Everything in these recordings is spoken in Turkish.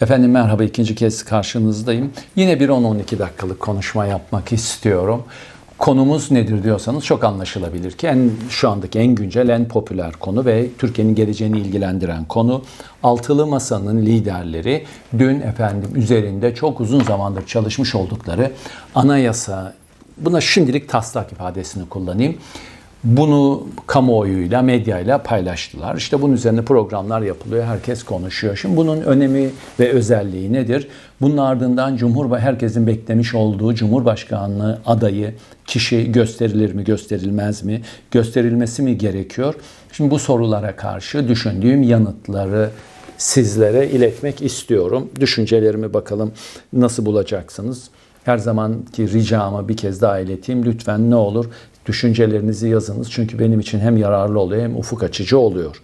Efendim merhaba ikinci kez karşınızdayım. Yine bir 10-12 dakikalık konuşma yapmak istiyorum. Konumuz nedir diyorsanız çok anlaşılabilir ki en şu andaki en güncel, en popüler konu ve Türkiye'nin geleceğini ilgilendiren konu. Altılı Masa'nın liderleri dün efendim üzerinde çok uzun zamandır çalışmış oldukları anayasa, buna şimdilik taslak ifadesini kullanayım. Bunu kamuoyuyla, medyayla paylaştılar. İşte bunun üzerine programlar yapılıyor, herkes konuşuyor. Şimdi bunun önemi ve özelliği nedir? Bunun ardından Cumhur herkesin beklemiş olduğu Cumhurbaşkanlığı adayı kişi gösterilir mi, gösterilmez mi? Gösterilmesi mi gerekiyor? Şimdi bu sorulara karşı düşündüğüm yanıtları sizlere iletmek istiyorum. Düşüncelerimi bakalım nasıl bulacaksınız? Her zamanki ricamı bir kez daha ileteyim. Lütfen ne olur düşüncelerinizi yazınız. Çünkü benim için hem yararlı oluyor hem ufuk açıcı oluyor.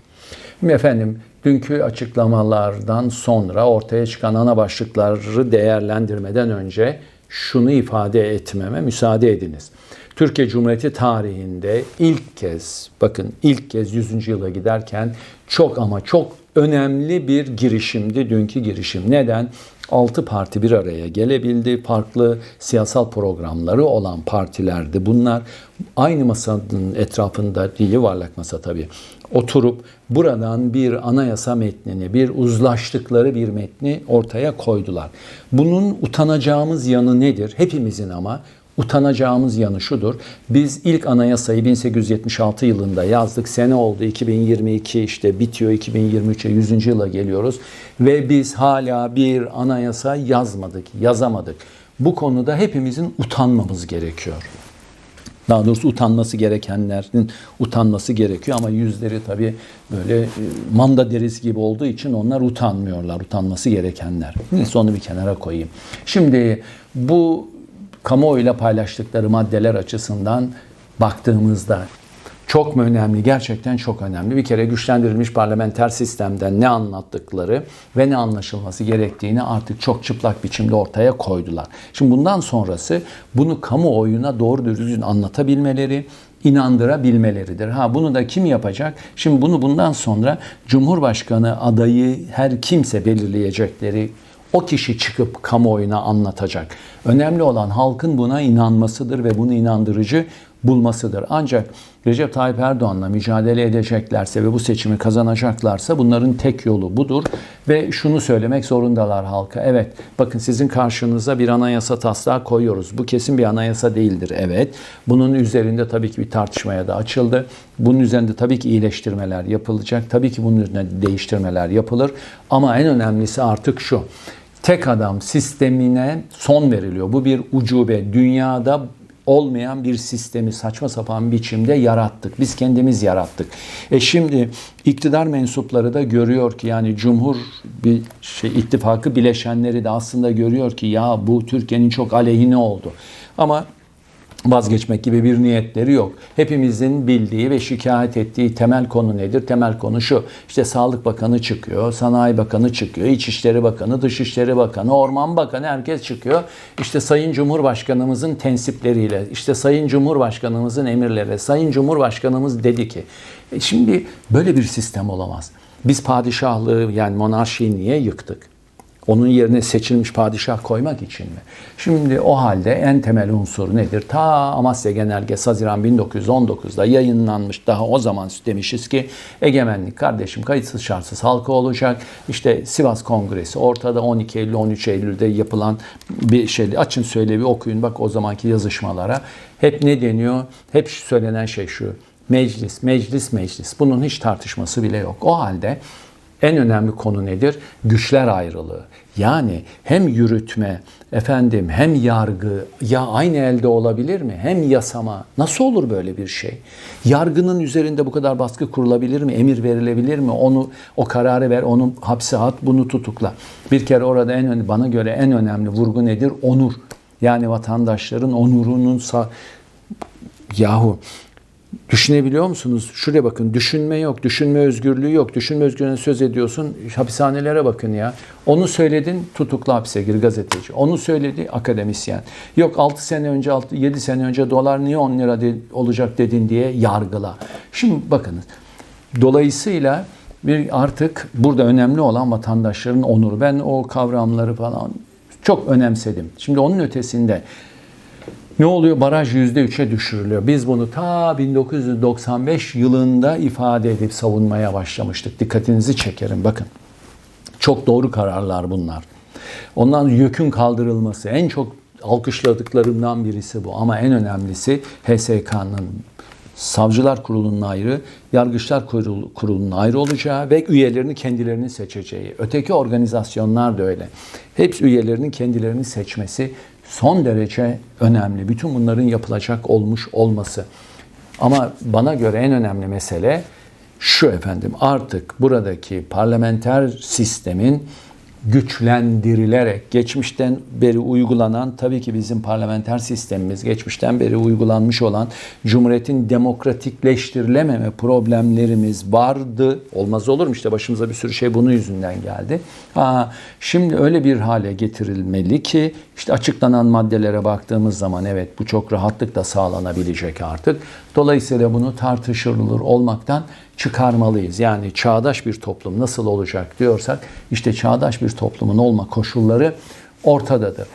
Şimdi efendim dünkü açıklamalardan sonra ortaya çıkan ana başlıkları değerlendirmeden önce şunu ifade etmeme müsaade ediniz. Türkiye Cumhuriyeti tarihinde ilk kez, bakın ilk kez 100. yıla giderken çok ama çok önemli bir girişimdi dünkü girişim. Neden? 6 parti bir araya gelebildi. Farklı siyasal programları olan partilerdi bunlar. Aynı masanın etrafında değil yuvarlak masa tabii. Oturup buradan bir anayasa metnini, bir uzlaştıkları bir metni ortaya koydular. Bunun utanacağımız yanı nedir? Hepimizin ama utanacağımız yanı şudur. Biz ilk anayasayı 1876 yılında yazdık. Sene oldu 2022 işte bitiyor 2023'e 100. yıla geliyoruz. Ve biz hala bir anayasa yazmadık, yazamadık. Bu konuda hepimizin utanmamız gerekiyor. Daha doğrusu utanması gerekenlerin utanması gerekiyor ama yüzleri tabii böyle e, manda deriz gibi olduğu için onlar utanmıyorlar. Utanması gerekenler. Neyse onu bir kenara koyayım. Şimdi bu kamuoyuyla paylaştıkları maddeler açısından baktığımızda çok mu önemli? Gerçekten çok önemli. Bir kere güçlendirilmiş parlamenter sistemden ne anlattıkları ve ne anlaşılması gerektiğini artık çok çıplak biçimde ortaya koydular. Şimdi bundan sonrası bunu kamuoyuna doğru düzgün anlatabilmeleri, inandırabilmeleridir. Ha bunu da kim yapacak? Şimdi bunu bundan sonra Cumhurbaşkanı adayı her kimse belirleyecekleri o kişi çıkıp kamuoyuna anlatacak. Önemli olan halkın buna inanmasıdır ve bunu inandırıcı bulmasıdır. Ancak Recep Tayyip Erdoğan'la mücadele edeceklerse ve bu seçimi kazanacaklarsa bunların tek yolu budur. Ve şunu söylemek zorundalar halka. Evet bakın sizin karşınıza bir anayasa taslağı koyuyoruz. Bu kesin bir anayasa değildir. Evet. Bunun üzerinde tabii ki bir tartışmaya da açıldı. Bunun üzerinde tabii ki iyileştirmeler yapılacak. Tabii ki bunun üzerine değiştirmeler yapılır. Ama en önemlisi artık şu tek adam sistemine son veriliyor. Bu bir ucube. Dünyada olmayan bir sistemi saçma sapan biçimde yarattık. Biz kendimiz yarattık. E şimdi iktidar mensupları da görüyor ki yani Cumhur bir şey ittifakı bileşenleri de aslında görüyor ki ya bu Türkiye'nin çok aleyhine oldu. Ama vazgeçmek gibi bir niyetleri yok. Hepimizin bildiği ve şikayet ettiği temel konu nedir? Temel konu şu. İşte Sağlık Bakanı çıkıyor, Sanayi Bakanı çıkıyor, İçişleri Bakanı, Dışişleri Bakanı, Orman Bakanı herkes çıkıyor. İşte Sayın Cumhurbaşkanımızın tensipleriyle, işte Sayın Cumhurbaşkanımızın emirleri, Sayın Cumhurbaşkanımız dedi ki. E şimdi böyle bir sistem olamaz. Biz padişahlığı yani monarşiyi niye yıktık? Onun yerine seçilmiş padişah koymak için mi? Şimdi o halde en temel unsur nedir? Ta Amasya Genelgesi Haziran 1919'da yayınlanmış. Daha o zaman demişiz ki egemenlik kardeşim kayıtsız şartsız halka olacak. İşte Sivas Kongresi ortada 12 Eylül 13 Eylül'de yapılan bir şey. Açın söyle okuyun bak o zamanki yazışmalara. Hep ne deniyor? Hep söylenen şey şu. Meclis, meclis, meclis. Bunun hiç tartışması bile yok. O halde en önemli konu nedir? Güçler ayrılığı. Yani hem yürütme, efendim hem yargı ya aynı elde olabilir mi? Hem yasama. Nasıl olur böyle bir şey? Yargının üzerinde bu kadar baskı kurulabilir mi? Emir verilebilir mi? Onu o kararı ver, onu hapse at, bunu tutukla. Bir kere orada en bana göre en önemli vurgu nedir? Onur. Yani vatandaşların onurunun sa yahu Düşünebiliyor musunuz? Şuraya bakın. Düşünme yok. Düşünme özgürlüğü yok. Düşünme özgürlüğüne söz ediyorsun. Hapishanelere bakın ya. Onu söyledin tutuklu hapse gir gazeteci. Onu söyledi akademisyen. Yok 6 sene önce 6, 7 sene önce dolar niye 10 lira de, olacak dedin diye yargıla. Şimdi bakınız. Dolayısıyla bir artık burada önemli olan vatandaşların onuru. Ben o kavramları falan çok önemsedim. Şimdi onun ötesinde ne oluyor? Baraj %3'e düşürülüyor. Biz bunu ta 1995 yılında ifade edip savunmaya başlamıştık. Dikkatinizi çekerim bakın. Çok doğru kararlar bunlar. Ondan yükün kaldırılması en çok alkışladıklarımdan birisi bu. Ama en önemlisi HSK'nın Savcılar Kurulu'nun ayrı, Yargıçlar Kurulu- Kurulu'nun ayrı olacağı ve üyelerini kendilerini seçeceği. Öteki organizasyonlar da öyle. Hepsi üyelerinin kendilerini seçmesi son derece önemli. Bütün bunların yapılacak olmuş olması. Ama bana göre en önemli mesele şu efendim artık buradaki parlamenter sistemin güçlendirilerek geçmişten beri uygulanan tabii ki bizim parlamenter sistemimiz geçmişten beri uygulanmış olan Cumhuriyet'in demokratikleştirilememe problemlerimiz vardı. Olmaz olur mu işte başımıza bir sürü şey bunun yüzünden geldi. Ha, şimdi öyle bir hale getirilmeli ki işte açıklanan maddelere baktığımız zaman evet bu çok rahatlıkla sağlanabilecek artık. Dolayısıyla bunu tartışılır olmaktan çıkarmalıyız. Yani çağdaş bir toplum nasıl olacak diyorsak işte çağdaş bir toplumun olma koşulları ortadadır.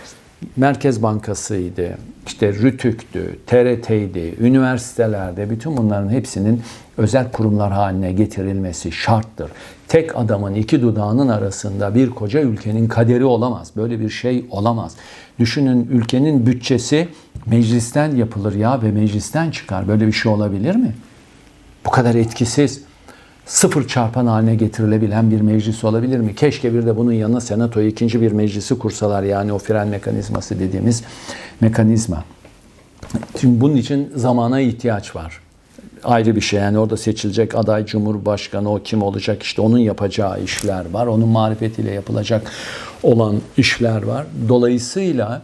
Merkez Bankası'ydı, işte RÜTÜK'tü, TRT'ydi, üniversitelerde bütün bunların hepsinin özel kurumlar haline getirilmesi şarttır. Tek adamın iki dudağının arasında bir koca ülkenin kaderi olamaz. Böyle bir şey olamaz. Düşünün ülkenin bütçesi meclisten yapılır ya ve meclisten çıkar. Böyle bir şey olabilir mi? Bu kadar etkisiz, sıfır çarpan haline getirilebilen bir meclis olabilir mi? Keşke bir de bunun yanına senatoya ikinci bir meclisi kursalar yani o fren mekanizması dediğimiz mekanizma. Şimdi bunun için zamana ihtiyaç var. Ayrı bir şey yani orada seçilecek aday cumhurbaşkanı o kim olacak işte onun yapacağı işler var. Onun marifetiyle yapılacak olan işler var. Dolayısıyla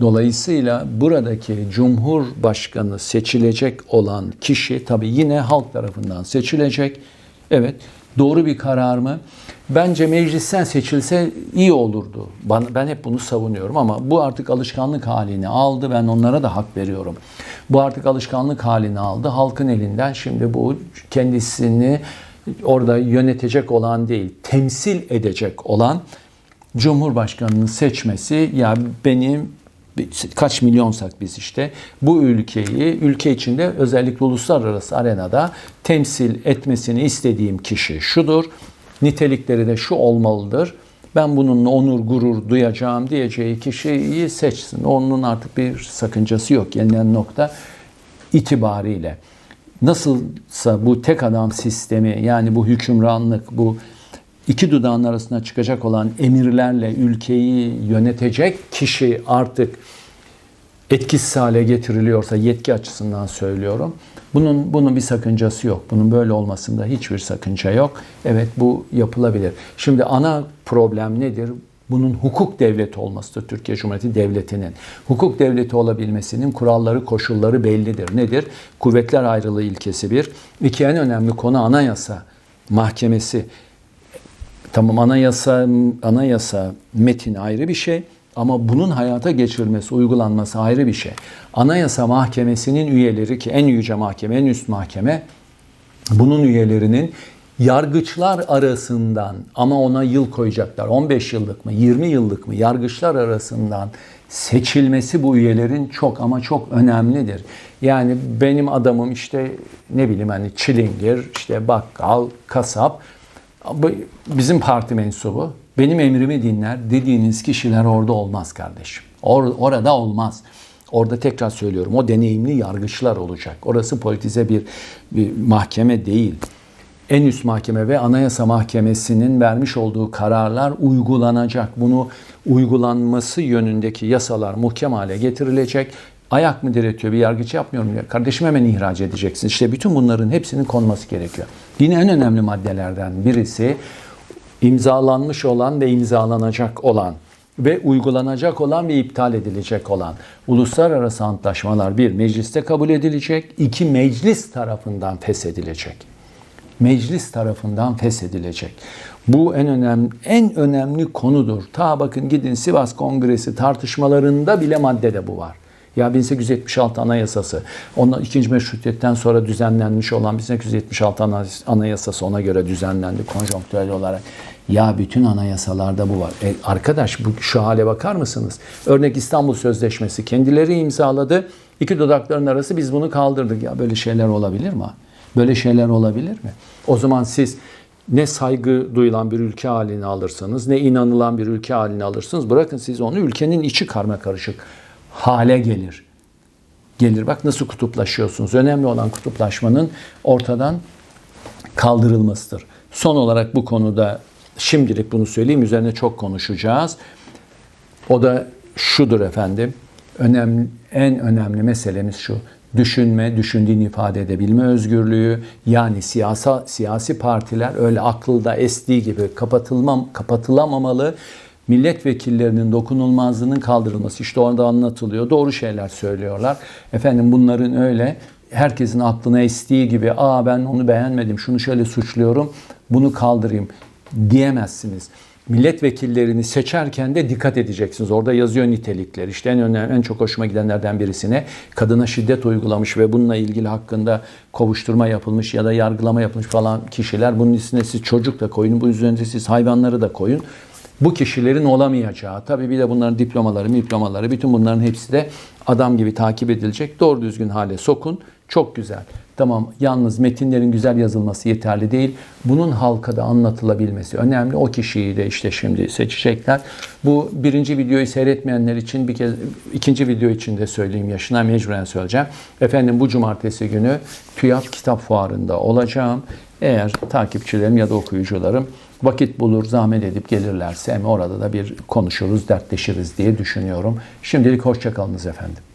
Dolayısıyla buradaki Cumhurbaşkanı seçilecek olan kişi tabii yine halk tarafından seçilecek. Evet, doğru bir karar mı? Bence meclisten seçilse iyi olurdu. Ben, ben hep bunu savunuyorum ama bu artık alışkanlık halini aldı. Ben onlara da hak veriyorum. Bu artık alışkanlık halini aldı. Halkın elinden şimdi bu kendisini orada yönetecek olan değil, temsil edecek olan Cumhurbaşkanının seçmesi ya benim kaç milyonsak biz işte bu ülkeyi ülke içinde özellikle uluslararası arenada temsil etmesini istediğim kişi şudur. Nitelikleri de şu olmalıdır. Ben bununla onur gurur duyacağım diyeceği kişiyi seçsin. Onun artık bir sakıncası yok gelinen nokta itibariyle. Nasılsa bu tek adam sistemi yani bu hükümranlık bu iki dudağın arasına çıkacak olan emirlerle ülkeyi yönetecek kişi artık etkisiz hale getiriliyorsa yetki açısından söylüyorum. Bunun bunun bir sakıncası yok. Bunun böyle olmasında hiçbir sakınca yok. Evet bu yapılabilir. Şimdi ana problem nedir? Bunun hukuk devleti olmasıdır Türkiye Cumhuriyeti Devleti'nin. Hukuk devleti olabilmesinin kuralları, koşulları bellidir. Nedir? Kuvvetler ayrılığı ilkesi bir. İki en önemli konu anayasa mahkemesi. Tamam anayasa anayasa metin ayrı bir şey ama bunun hayata geçirilmesi, uygulanması ayrı bir şey. Anayasa Mahkemesi'nin üyeleri ki en yüce mahkeme, en üst mahkeme bunun üyelerinin yargıçlar arasından ama ona yıl koyacaklar. 15 yıllık mı, 20 yıllık mı yargıçlar arasından seçilmesi bu üyelerin çok ama çok önemlidir. Yani benim adamım işte ne bileyim hani çilingir, işte bakkal, kasap bizim parti mensubu benim emrimi dinler dediğiniz kişiler orada olmaz kardeşim. Or, orada olmaz. Orada tekrar söylüyorum o deneyimli yargıçlar olacak. Orası politize bir, bir mahkeme değil. En üst mahkeme ve anayasa mahkemesinin vermiş olduğu kararlar uygulanacak. Bunu uygulanması yönündeki yasalar muhkem hale getirilecek. Ayak mı diretiyor bir yargıç yapmıyorum ya. Kardeşim hemen ihraç edeceksin. İşte bütün bunların hepsinin konması gerekiyor. Yine en önemli maddelerden birisi imzalanmış olan ve imzalanacak olan ve uygulanacak olan ve iptal edilecek olan uluslararası antlaşmalar bir mecliste kabul edilecek, iki meclis tarafından feshedilecek. Meclis tarafından feshedilecek. Bu en önemli en önemli konudur. Ta bakın gidin Sivas Kongresi tartışmalarında bile maddede bu var. Ya 1876 Anayasası, ondan ikinci meşrutiyetten sonra düzenlenmiş olan 1876 ana- Anayasası ona göre düzenlendi konjonktürel olarak. Ya bütün anayasalarda bu var. E, arkadaş bu şu hale bakar mısınız? Örnek İstanbul Sözleşmesi kendileri imzaladı. İki dudakların arası biz bunu kaldırdık. Ya böyle şeyler olabilir mi? Böyle şeyler olabilir mi? O zaman siz ne saygı duyulan bir ülke haline alırsanız, ne inanılan bir ülke haline alırsınız. Bırakın siz onu ülkenin içi karma karışık hale gelir. Gelir bak nasıl kutuplaşıyorsunuz. Önemli olan kutuplaşmanın ortadan kaldırılmasıdır. Son olarak bu konuda şimdilik bunu söyleyeyim. Üzerine çok konuşacağız. O da şudur efendim. Önemli, en önemli meselemiz şu. Düşünme, düşündüğünü ifade edebilme özgürlüğü. Yani siyasa, siyasi partiler öyle akılda estiği gibi kapatılmam, kapatılamamalı. Milletvekillerinin dokunulmazlığının kaldırılması işte orada anlatılıyor. Doğru şeyler söylüyorlar. Efendim bunların öyle herkesin aklına estiği gibi aa ben onu beğenmedim şunu şöyle suçluyorum bunu kaldırayım diyemezsiniz. Milletvekillerini seçerken de dikkat edeceksiniz. Orada yazıyor nitelikler. İşte en önemli, en çok hoşuma gidenlerden birisine kadına şiddet uygulamış ve bununla ilgili hakkında kovuşturma yapılmış ya da yargılama yapılmış falan kişiler. Bunun üstüne siz çocuk da koyun, bu üzerine siz hayvanları da koyun. Bu kişilerin olamayacağı, tabii bir de bunların diplomaları, diplomaları, bütün bunların hepsi de adam gibi takip edilecek. Doğru düzgün hale sokun. Çok güzel. Tamam yalnız metinlerin güzel yazılması yeterli değil. Bunun halka da anlatılabilmesi önemli. O kişiyi de işte şimdi seçecekler. Bu birinci videoyu seyretmeyenler için bir kez ikinci video için de söyleyeyim yaşına mecburen söyleyeceğim. Efendim bu cumartesi günü TÜYAP Kitap Fuarı'nda olacağım. Eğer takipçilerim ya da okuyucularım vakit bulur, zahmet edip gelirlerse orada da bir konuşuruz, dertleşiriz diye düşünüyorum. Şimdilik hoşçakalınız efendim.